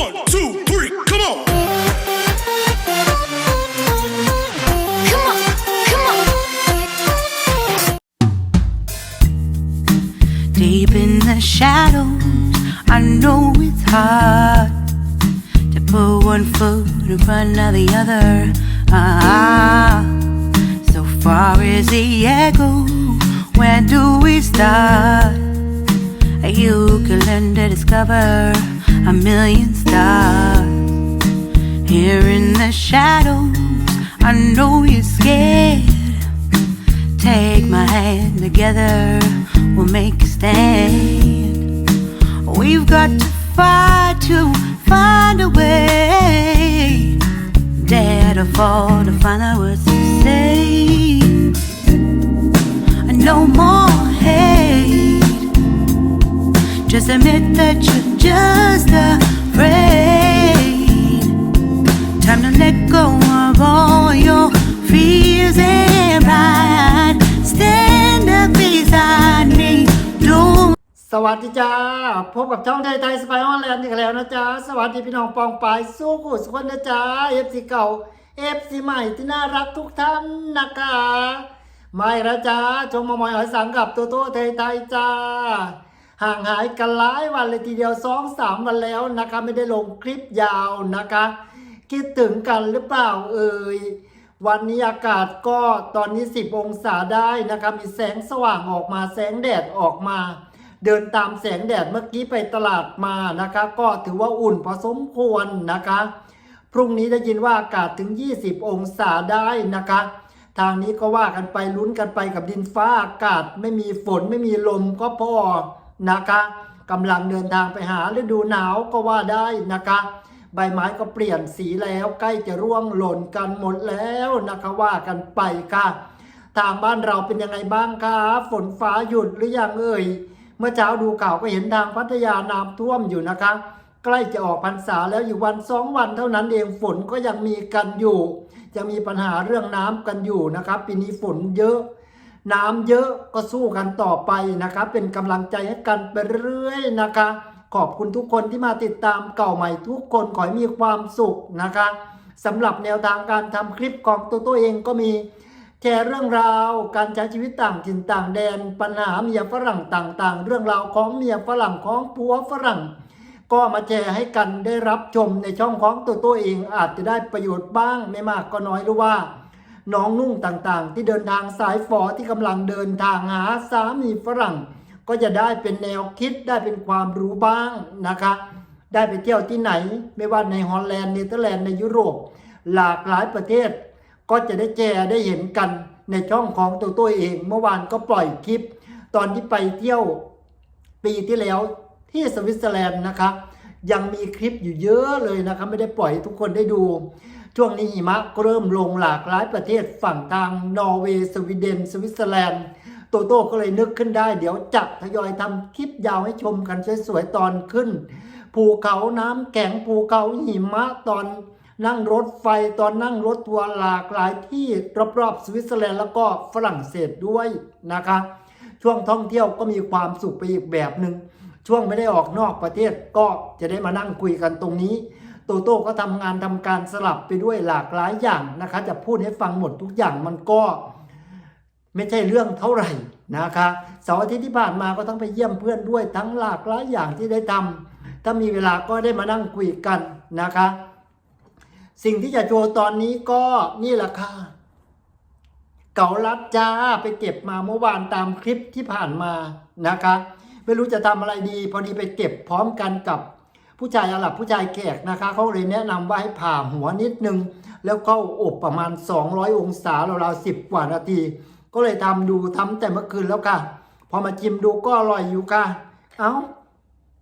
One, two, three, come on. Come on, come on. Deep in the shadows, I know it's hard to put one foot in front of the other. Ah, so far as the echo, where do we start? You can learn to discover a million stars. Here in the shadows, I know you're scared. Take my hand together, we'll make a stand. We've got to fight to find a way. Dare to fall to find out what to say. No more hate. Just admit that you're just afraid. Time to let go of all your fears and pride. Stand up beside me. Don't สวัสดีจ้า พบกับช่องไทยไทยสไปออนแลนด์อีกแล้วนะจ๊ะ สวัสดีพี่น้องปองปายสู้กูสุขคนนะจ๊ะเอฟซีเก่าเอฟซีใหม่ที่น่ารักทุกท่านนะคะไม่ละจ้าจงมามอยหอยสังกับตัวโตไทยไทยจ้า ห่างหายกันหลายวันเลยทีเดียวสองสามวันแล้วนะคะ ไม่ได้ลงคลิปยาวนะคะ คิดถึงกันหรือเปล่าเอ่ยวันนี้อากาศก็ตอนนี้ 10 องศาได้นะคะ มีแสงสว่างออกมาแสงแดดออกมา เดินตามแสงแดดเมื่อกี้ไปตลาดมานะคะ ก็ถือว่าอุ่นพอสมควรนะคะ พรุ่งนี้ได้ยินว่าอากาศถึง 20 องศาได้นะคะ ทางนี้ก็ว่ากันไปลุ้นกันไปกับดินฟ้าอากาศไม่มีฝนไม่มีลมก็พอ นะคะกำลังเดินทางไปหาฤดูหนาวก็ว่าได้นะคะ ใบไม้ก็เปลี่ยนสีแล้วใกล้จะร่วงหล่นกันหมดแล้วนะคะว่ากันไปค่ะ ทางบ้านเราเป็นยังไงบ้างคะฝนฟ้าหยุดหรือยังเอ่ยเมื่อเช้าดูข่าวก็เห็นทางพัทยาน้ำท่วมอยู่นะคะ ใกล้จะออกพรรษาแล้วอยู่วันสองวันเท่านั้นเองฝนก็ยังมีกันอยู่ยังมีปัญหาเรื่องน้ำกันอยู่นะครับปีนี้ฝนเยอะ น้ำเยอะก็สู้กันต่อไปนะครับเป็นกำลังใจให้กันไปเรื่อยนะคะ ขอบคุณทุกคนที่มาติดตามเก่าใหม่ทุกคนขอให้มีความสุขนะคะสำหรับแนวทางการทำคลิปของตัวตัวเองก็มีแชร์เรื่องราวการใช้ชีวิตต่างถิ่นต่างแดน ปัญหาเมียฝรั่งต่างๆ เรื่องราวของเมียฝรั่งของผัวฝรั่ง ก็มาแชร์ให้กันได้รับชมในช่องของตัวตัวเองอาจจะได้ประโยชน์บ้างไม่มากก็น้อยหรือว่า น้องนุ่งต่างๆ ที่เดินทางสายฝอที่กำลังเดินทางหาสามีฝรั่ง ก็จะได้เป็นแนวคิดได้เป็นความรู้บ้างนะคะ ได้ไปเที่ยวที่ไหน ไม่ว่าในฮอลแลนด์เนเธอร์แลนด์ในยุโรป หลากหลายประเทศ ก็จะได้แชร์ได้เห็นกันในช่องของตัวตัวเอง เมื่อวานก็ปล่อยคลิป ตอนที่ไปเที่ยวปีที่แล้วที่สวิตเซอร์แลนด์นะคะยังมีคลิปอยู่เยอะเลยนะคะไม่ได้ปล่อยทุกคนได้ดู ช่วงนี้หิมะก็เริ่มลงหลากหลายประเทศฝั่งทางนอร์เวย์สวีเดน สวิตเซอร์แลนด์โตโต้ก็เลยนึกขึ้นได้ เดี๋ยวจะทยอยทำคลิปยาวให้ชมกันสวยๆตอนขึ้น ภูเขาน้ำแข็งภูเขาหิมะตอนนั่งรถไฟตอนนั่งรถทัวร์หลากหลายที่รอบๆสวิตเซอร์แลนด์แล้วก็ฝรั่งเศสด้วยนะคะ ช่วงท่องเที่ยวก็มีความสุขไปอีกแบบหนึ่งช่วงไม่ได้ออกนอกประเทศก็จะได้มานั่งคุยกันตรงนี้ โตโต้ก็ทำงานทำการสลับไปด้วยหลากหลายอย่างนะคะ จะพูดให้ฟังหมดทุกอย่างมันก็ไม่ใช่เรื่องเท่าไหร่นะคะเสาร์อาทิตย์ที่ผ่านมาก็ต้องไปเยี่ยมเพื่อนด้วยทั้งหลากหลายอย่างที่ได้ทำถ้ามีเวลาก็ได้มานั่งคุยกันนะคะ สิ่งที่จะโชว์ตอนนี้ก็นี่แหละค่ะเก๋าลัดจ้าไปเก็บมาเมื่อวานตามคลิปที่ผ่านมานะคะ ไม่รู้จะทำอะไรดี พอดีไปเก็บพร้อมกันกับ ผู้ชายอาหรับผู้ชายแขกนะคะเขาเลยแนะนำว่าให้ผ่าหัวนิดนึง แล้วก็อบประมาณ 200 องศาราวๆสิบกว่านาที ก็เลยทำดูทำแต่เมื่อคืนแล้วค่ะ พอมาชิมดูก็อร่อยอยู่ค่ะ เอา้า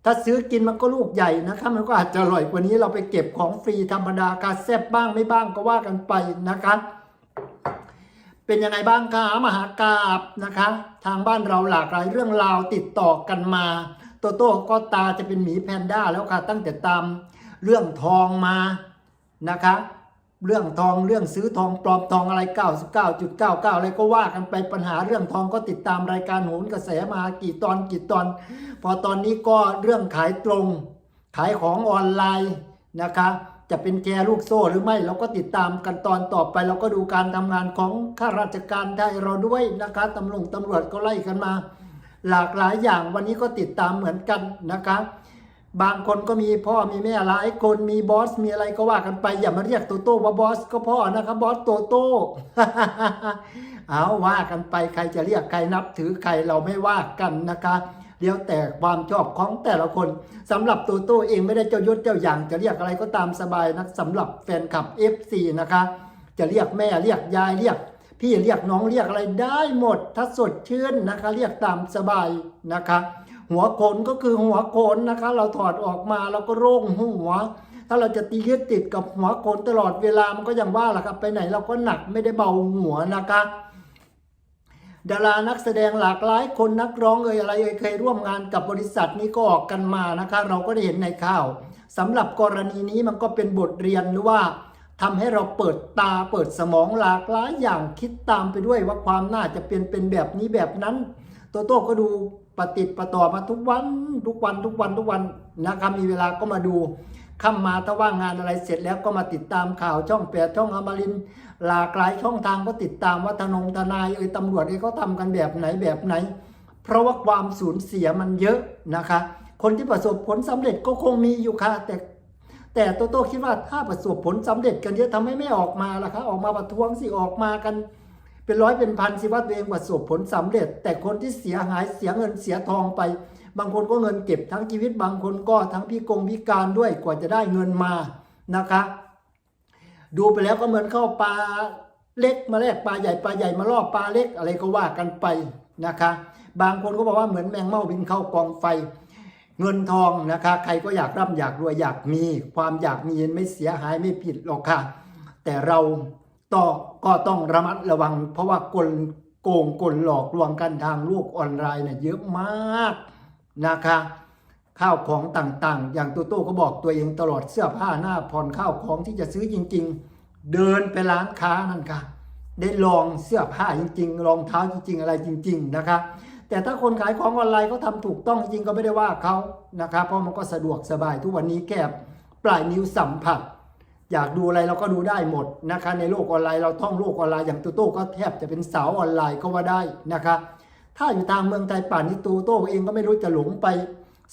ถ้าซื้อกินมันก็ลูกใหญ่นะคะมันก็อาจจะอร่อยกว่านี้เราไปเก็บของฟรีธรรมดาการแซบบ้างไม่บ้างก็ว่ากันไปนะคะเป็นยังไงบ้างคะมหากราบนะคะ ทางบ้านเราหลากหลายเรื่องราวติดต่อกันมา โตโต้ก็ตาจะเป็นหมีแพนด้าแล้วค่ะ ตั้งแต่ตามเรื่องทองมานะคะเรื่องทองเรื่องซื้อทองปลอมทองอะไร 99.99 อะไรก็ว่ากันไปปัญหาเรื่องทองก็ติดตามรายการโหนกระแสมากี่ตอนกี่ตอน พอตอนนี้ก็เรื่องขายตรง ขายของออนไลน์นะคะ จะเป็นแกลูกโซ่หรือไม่เราก็ติดตามกันตอนต่อไป เราก็ดูการทำงานของข้าราชการไทยเราด้วยนะคะตำรวจตำรวจก็ไล่กันมา หลากหลายอย่างวันนี้ก็ติดตามเหมือนกันนะคะ บางคนก็มีพ่อมีแม่หลายคนมีบอสมีอะไรก็ว่ากันไป อย่ามาเรียกโตโต้ว่าบอสก็พ่อนะครับบอสโตโต้เอาว่ากันไปใครจะเรียกใครนับถือใครเราไม่ว่ากันนะคะเดี๋ยวแต่ความชอบของแต่ละคนสำหรับโตโต้เองไม่ได้เจ้ายศเจ้าอย่างจะเรียกอะไรก็ตามสบายนะสำหรับแฟนคลับ FC นะคะ จะเรียกแม่เรียกยายเรียก พี่เรียกน้องเรียกอะไรได้หมด ถ้าสดชื่นนะคะ เรียกตามสบายนะคะ หัวโขนก็คือหัวโขนนะคะ เราถอดออกมาเราก็โร่งหัว ถ้าเราจะตียึดติดกับหัวโขนตลอดเวลามันก็อย่างว่าแหละครับ ไปไหนเราก็หนักไม่ได้เบาหัวนะคะดารานักแสดงหลากหลายคนนักร้องเอ่ยอะไรเอ่ยเคยร่วมงานกับบริษัทนี้ก็ออกกันมานะคะ เราก็ได้เห็นในข่าวสำหรับกรณีนี้มันก็เป็นบทเรียนหรือว่า ทำให้เราเปิดตาเปิดสมองหลากหลายอย่างคิดตามไปด้วยว่าความน่าจะเป็นเป็นแบบนี้แบบนั้น โตโต้ก็ดูปฏิดประต่อมาทุกวันทุกวันทุกวันทุกวันนะครับมีเวลาก็มาดูค่ำมาถ้าว่างงานอะไรเสร็จแล้วก็มาติดตามข่าวช่องแปดช่องอมรินหลากหลายช่องทางก็ติดตามว่าทนงทนายเอ่ยตำรวจเอ่ยเขาทำกันแบบไหนแบบไหน เพราะว่าความสูญเสียมันเยอะนะคะ คนที่ประสบผลสำเร็จก็คงมีอยู่ค่ะแต่ แต่โตโต้คิดว่าถ้าประสบผลสำเร็จกันเยอะทำให้ไม่ออกมาล่ะคะออกมาประท้วงสิออกมากัน เป็นร้อยเป็นพันสิว่าตัวเองประสบผลสำเร็จ แต่คนที่เสียหายเสียเงินเสียทองไป บางคนก็เงินเก็บทั้งชีวิตบางคนก็ทั้งพิกงพิการด้วยกว่าจะได้เงินมานะคะ ดูไปแล้วก็เหมือนเข้าปลาเล็กมาแลกปลาใหญ่ปลาใหญ่มาล่อปลาเล็กอะไรก็ว่ากันไปนะคะ บางคนก็บอกว่าเหมือนแมงเม่าบินเข้ากองไฟ เงินทองนะคะใครก็อยากร่ำอยากรวยอยากมีความอยากมีไม่เสียหายไม่ผิดหรอกค่ะ แต่เราต่อก็ต้องระมัดระวัง เพราะว่ากลโกงกลหลอกลวงกันทางโลกออนไลน์เนี่ยเยอะมากนะคะข้าวของต่างๆ อย่างตัวโต้ก็บอกตัวเองตลอดเสื้อผ้าหน้าผ่อนข้าวของที่จะซื้อจริง ๆ เดินไปร้านค้านั่นค่ะ ได้ลองเสื้อผ้าจริง ๆ รองเท้าจริง ๆ อะไรจริง ๆ นะคะ แต่ถ้าคนขายของออนไลน์เขาทำถูกต้องจริงก็ไม่ได้ว่าเขานะครับ เพราะมันก็สะดวกสบายทุกวันนี้แค่ปลายนิ้วสัมผัส อยากดูอะไรเราก็ดูได้หมดนะคะในโลกออนไลน์เราท่องโลกออนไลน์อย่างตูโต้ก็แทบจะเป็นสาวออนไลน์ก็ว่าได้นะคะถ้าอยู่ทางเมืองไทยป่านนี้ตูโต้เองก็ไม่รู้จะหลงไป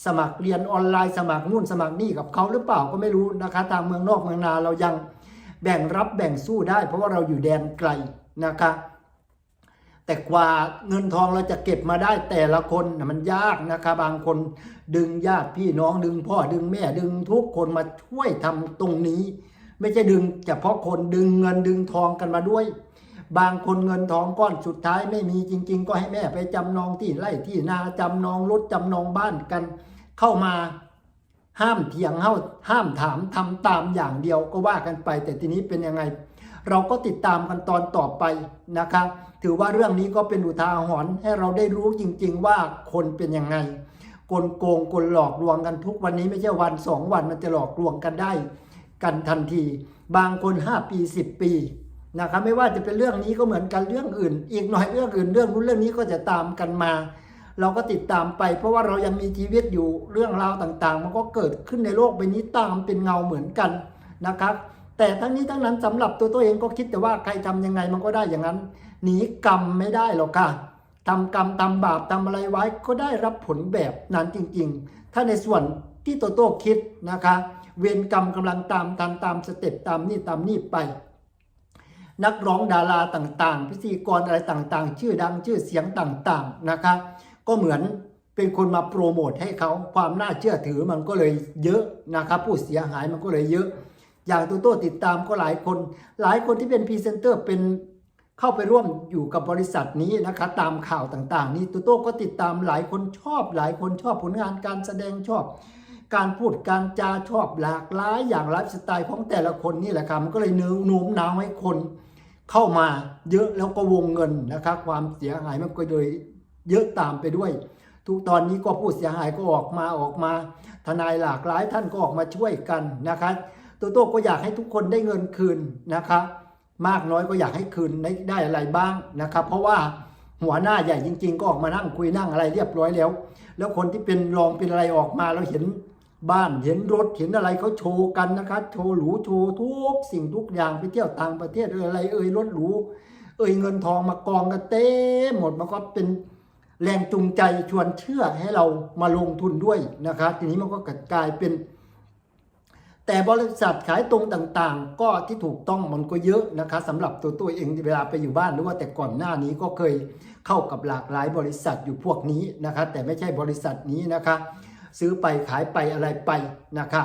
สมัครเรียนออนไลน์สมัครนู่นสมัครนี่กับเขาหรือเปล่าก็ไม่รู้นะคะทางเมืองนอกเมืองนาเรายังแบ่งรับแบ่งสู้ได้ เพราะว่าเราอยู่แดนไกลนะคะ แต่กว่าเงินทองเราจะเก็บมาได้แต่ละคนมันยากนะคะบางคนดึงญาติพี่น้องดึงพ่อดึงแม่ดึงทุกคนมาช่วยทำตรงนี้ ไม่ใช่ดึงเฉพาะคนดึงเงินดึงทองกันมาด้วย บางคนเงินทองก้อนสุดท้ายไม่มีจริง ๆ ก็ให้แม่ไปจำนองที่ไร่ที่นาจำนองรถจำนองบ้านกัน เข้ามาห้ามเถียงห้าห้ามถามทำตามอย่างเดียวก็ว่ากันไป แต่ทีนี้เป็นยังไง เราก็ติดตามกันตอนต่อไปนะคะถือว่าเรื่องนี้ก็เป็นอุทาหรณ์ให้เราได้รู้จริง ๆ ว่าคนเป็นยังไงกลโกงกลหลอกลวงกันทุกวันนี้ไม่ใช่วันสองวันมันจะหลอกลวงกันได้ กันทันที บางคน 5 ปี 10 ปีนะครับไม่ว่าจะเป็นเรื่องนี้ก็เหมือนกันเรื่องอื่น อีกหน่อยเรื่องอื่นเรื่องนู้นเรื่องนี้ก็จะตามกันมา เราก็ติดตามไป เพราะว่าเรายังมีชีวิตอยู่เรื่องราวต่างๆ มันก็เกิดขึ้นในโลกใบนี้ตามเป็นเงาเหมือนกันนะครับ แต่ทั้งนี้ทั้งนั้นสำหรับตัวตัวเองก็คิดแต่ว่าใครทำยังไงมันก็ได้อย่างนั้น หนีกรรมไม่ได้หรอกค่ะทำกรรมทำบาปทำอะไรไว้ก็ได้รับผลแบบนั้นจริง ๆ ถ้าในส่วนที่ตัวโต้คิดนะคะ เวรกรรมกำลังตามทันตามสเต็ปตามนี่ตามนี่ไป นักร้องดาราต่างๆ พิธีกรอะไรต่างๆ ชื่อดังชื่อเสียงต่างๆนะคะ ก็เหมือนเป็นคนมาโปรโมทให้เขาความน่าเชื่อถือมันก็เลยเยอะนะครับผู้เสียหายมันก็เลยเยอะ อย่างตัวโต้ติดตามก็หลายคน หลายคนที่เป็นพรีเซนเตอร์เป็นเข้าไปร่วมอยู่กับบริษัทนี้นะคะตามข่าวต่างๆ นี่ตัวโต้ก็ติดตามหลายคนชอบ หลายคนชอบผลงานการแสดงชอบ การพูดการจาชอบหลากหลายอย่างไลฟ์สไตล์ของแต่ละคนนี่แหละครับมันก็เลยเนื้อโน้มน้าวให้คนเข้ามาเยอะแล้วก็วงเงินนะครับความเสียหายมันก็เลยเยอะตามไปด้วย ทุกตอนนี้ก็ผู้เสียหายก็ออกมาออกมา ทนายหลากหลายท่านก็ออกมาช่วยกันนะคะ ตัวโต้ก็อยากให้ทุกคนได้เงินคืนนะคะมากน้อยก็อยากให้คืนได้อะไรบ้างนะครับ เพราะว่าหัวหน้าใหญ่จริง ๆ ก็ออกมานั่งคุยนั่งอะไรเรียบร้อยแล้ว แล้วคนที่เป็นรองเป็นอะไรออกมาเราเห็นบ้านเห็นรถเห็นอะไรเขาโชว์กันนะคะโชว์หรูโชว์ทุกสิ่งทุกอย่างไปเที่ยวต่างประเทศเอ่ยอะไร เอ่ยรถหรูเอ่ยเงินทองมากองกันเต็มหมดมันก็เป็นแรงจูงใจชวนเชื่อให้เรามาลงทุนด้วยนะคะ ทีนี้มันก็กลายเป็น แต่บริษัทขายตรงต่างๆ ก็ที่ถูกต้องมันก็เยอะนะคะสำหรับตัวตัวเองเวลาไปอยู่บ้านหรือว่าแต่ก่อนหน้านี้ก็เคยเข้ากับหลากหลายบริษัทอยู่พวกนี้นะคะ แต่ไม่ใช่บริษัทนี้นะคะ ซื้อไปขายไปอะไรไปนะคะ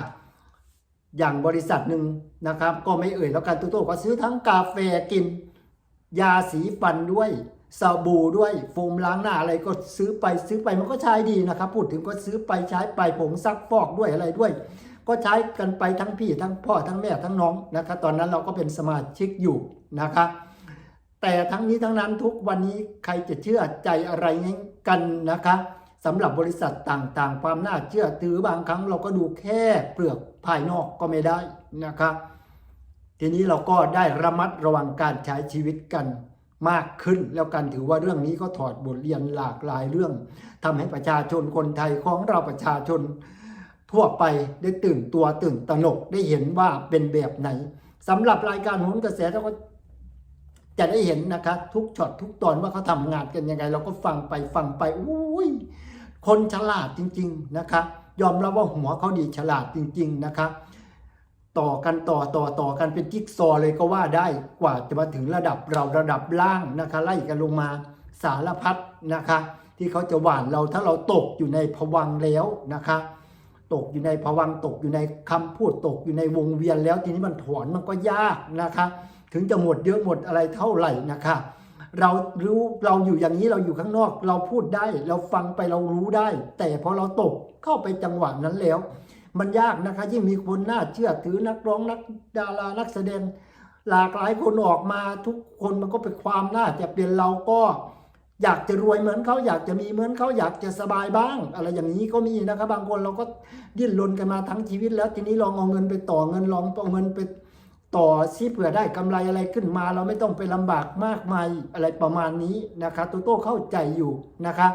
อย่างบริษัทหนึ่งนะครับ ก็ไม่เอ่ยแล้วกันตัวตัวก็ซื้อทั้งกาแฟกิน ยาสีฟันด้วยสบู่ด้วยโฟมล้างหน้าอะไรก็ซื้อไปซื้อไปมันก็ใช้ดีนะครับ พูดถึงก็ซื้อไปใช้ไปผงซักฟอกด้วยอะไรด้วย ก็ใช้กันไปทั้งพี่ทั้งพ่อทั้งแม่ทั้งน้องนะครับตอนนั้นเราก็เป็นสมาชิกอยู่นะครับแต่ทั้งนี้ทั้งนั้นทุกวันนี้ใครจะเชื่อใจอะไรกันนะคะสำหรับบริษัทต่างๆ ความน่าเชื่อถือบางครั้งเราก็ดูแค่เปลือกภายนอกก็ไม่ได้นะครับทีนี้เราก็ได้ระมัดระวังการใช้ชีวิตกันมากขึ้นแล้วกันถือว่าเรื่องนี้ก็ถอดบทเรียนหลากหลายเรื่องทำให้ประชาชนคนไทยของเราประชาชน ทั่วไปได้ตื่นตัวตื่นตระหนกได้เห็นว่าเป็นแบบไหนสำหรับรายการโหนกระแสเราก็จะได้เห็นนะคะทุกช็อตทุกตอนว่าเขาทำงานกันยังไง เราก็ฟังไปฟังไปอุ้ยคนฉลาดจริง ๆนะคะยอมรับว่าหัวเขาดีฉลาดจริง ๆนะคะต่อกันต่อต่อต่อกันเป็นจิ๊กซอเลยก็ว่าได้กว่าจะมาถึงระดับเราระดับล่างนะคะ ไล่กันลงมาสารพัดนะคะ ที่เขาจะหวานเราถ้าเราตกอยู่ในภวังแล้วนะคะ ตกอยู่ในภวังตกอยู่ในคำพูดตกอยู่ในวงเวียนแล้วทีนี้มันถอนมันก็ยากนะคะ ถึงจะหมดเยอะหมดอะไรเท่าไหร่นะคะเรารู้เราอยู่อย่างนี้เราอยู่ข้างนอก เราพูดได้ เราฟังไปเรารู้ได้ แต่พอเราตกเข้าไปจังหวะนั้นแล้ว มันยากนะคะ ยิ่งมีคนน่าเชื่อถือนักร้องนักดารานักแสดงหลากหลายคนออกมาทุกคนมันก็เป็นความน่าจะเป็นเราก็ อยากจะรวยเหมือนเขาอยากจะมีเหมือนเขาอยากจะสบายบ้าง อะไรอย่างนี้ก็มีนะครับ บางคนเราก็ดิ้นรนกันมาทั้งชีวิตแล้ว ทีนี้ลองเอาเงินไปต่อเงินลองเอาเงินไปต่อซิเผื่อได้กำไรอะไรขึ้นมา เราไม่ต้องไปลำบากมากมายอะไรประมาณนี้นะคะตัวโต้เข้าใจอยู่นะคะ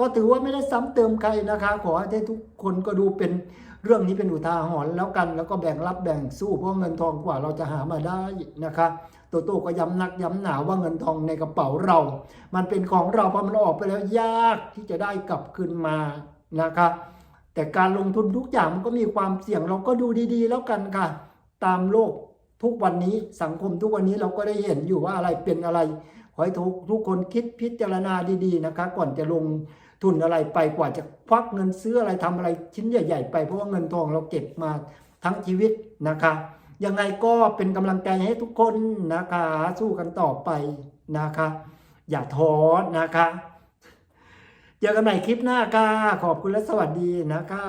ก็ถือว่าไม่ได้ซ้ำเติมใครนะคะ ขอให้ทุกคนก็ดูเป็นเรื่องนี้เป็นอุทาหรณ์แล้วกัน แล้วก็แบ่งรับแบ่งสู้เพราะเงินทองกว่าเราจะหามาได้นะคะ โตโต้ก็ย้ำนักย้ำหนาว่าเงินทองในกระเป๋าเรา มันเป็นของเราพอมันออกไปแล้วยากที่จะได้กลับคืนมานะคะแต่การลงทุนทุกอย่างมันก็มีความเสี่ยงเราก็ดูดีๆ แล้วกันค่ะ ตามโลกทุกวันนี้สังคมทุกวันนี้เราก็ได้เห็นอยู่ว่าอะไรเป็นอะไร ขอให้ทุกทุกคนคิดพิจารณาดีๆนะคะ ก่อนจะลงทุนอะไรไปกว่าจะควักเงินซื้ออะไรทำอะไรชิ้นใหญ่ ๆ ไปเพราะว่าเงินทองเราเก็บมาทั้งชีวิตนะคะ ยังไงก็เป็นกำลังใจให้ทุกคนนะคะ สู้กันต่อไปนะคะ อย่าท้อนะคะเจอกันใหม่คลิปหน้าค่ะขอบคุณและสวัสดีนะคะ